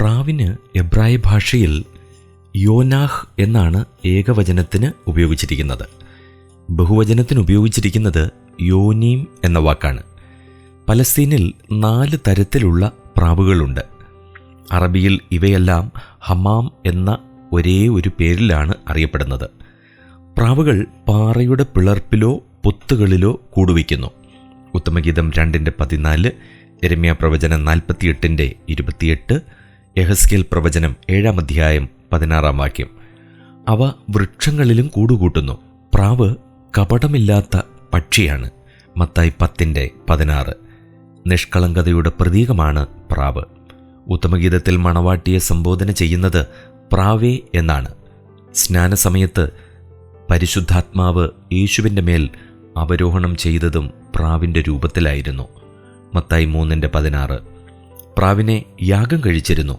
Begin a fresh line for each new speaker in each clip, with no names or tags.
പ്രാവിന് എബ്രായ ഭാഷയിൽ യോനാഹ് എന്നാണ് ഏകവചനത്തിന് ഉപയോഗിച്ചിരിക്കുന്നത്. ബഹുവചനത്തിന് ഉപയോഗിച്ചിരിക്കുന്നത് യോനീം എന്ന വാക്കാണ്. പലസ്തീനിൽ നാല് തരത്തിലുള്ള പ്രാവുകളുണ്ട്. അറബിയിൽ ഇവയെല്ലാം ഹമാം എന്ന ഒരേ ഒരു പേരിലാണ് അറിയപ്പെടുന്നത്. പ്രാവുകൾ പാറയുടെ പിളർപ്പിലോ പൊത്തുകളിലോ കൂടുവയ്ക്കുന്നു. ഉത്തമഗീതം രണ്ടിന്റെ പതിനാല് രമ്യ പ്രവചനം നാൽപ്പത്തിയെട്ടിന്റെ ഇരുപത്തിയെട്ട് യഹസ്കേൽ പ്രവചനം ഏഴാം അധ്യായം പതിനാറാം വാക്യം. അവ വൃക്ഷങ്ങളിലും കൂടുകൂട്ടുന്നു. പ്രാവ് കപടമില്ലാത്ത പക്ഷിയാണ്. മത്തായി പത്തിന്റെ പതിനാറ്. നിഷ്കളങ്കതയുടെ പ്രതീകമാണ് പ്രാവ്. ഉത്തമഗീതത്തിൽ മണവാട്ടിയെ സംബോധന ചെയ്യുന്നത് പ്രാവേ എന്നാണ്. സ്നാനസമയത്ത് പരിശുദ്ധാത്മാവ് യേശുവിന്റെ മേൽ അവരോഹണം ചെയ്തതും പ്രാവിന്റെ രൂപത്തിലായിരുന്നു. മത്തായി മൂന്നിന്റെ പതിനാറ്. പ്രാവിനെ യാഗം കഴിച്ചിരുന്നു.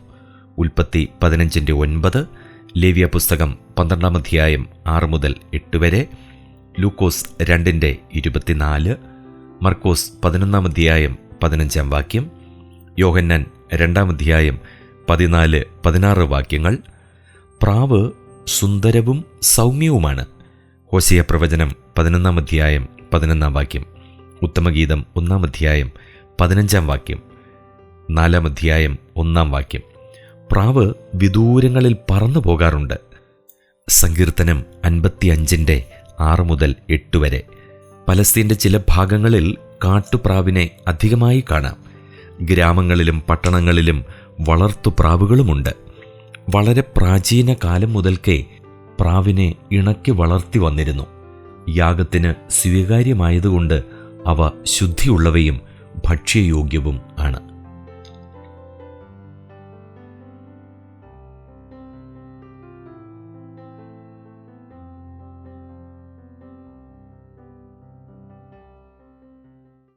ഉൽപ്പത്തി പതിനഞ്ചിന്റെ ഒൻപത് ലേവ്യ പുസ്തകം പന്ത്രണ്ടാം അധ്യായം ആറ് മുതൽ എട്ട് വരെ ലൂക്കോസ് രണ്ടിന്റെ ഇരുപത്തിനാല് മർക്കോസ് പതിനൊന്നാം അധ്യായം പതിനഞ്ചാം വാക്യം യോഹന്നാൻ രണ്ടാം അധ്യായം പതിനാല് പതിനാറ് വാക്യങ്ങൾ പ്രാവ് സുന്ദരവും സൗമ്യവുമാണ്. ഹോസിയ പ്രവചനം പതിനൊന്നാം അധ്യായം പതിനൊന്നാം വാക്യം ഉത്തമഗീതം ഒന്നാം അധ്യായം പതിനഞ്ചാം വാക്യം നാലാം അധ്യായം ഒന്നാം വാക്യം. പ്രാവ് വിദൂരങ്ങളിൽ പറന്നു പോകാറുണ്ട്. സങ്കീർത്തനം അൻപത്തിയഞ്ചിന്റെ ആറ് മുതൽ എട്ട് വരെ. പലസ്തീന്റെ ചില ഭാഗങ്ങളിൽ കാട്ടുപ്രാവിനെ അധികമായി കാണാം. ഗ്രാമങ്ങളിലും പട്ടണങ്ങളിലും വളർത്തുപ്രാവുകളുമുണ്ട് വളരെ പ്രാചീന കാലം മുതൽക്കേ പ്രാവിനെ ഇണക്കി വളർത്തി വന്നിരുന്നു. യാഗത്തിന് സ്വീകാര്യമായതുകൊണ്ട് അവ ശുദ്ധിയുള്ളവയും ഭക്ഷ്യയോഗ്യവും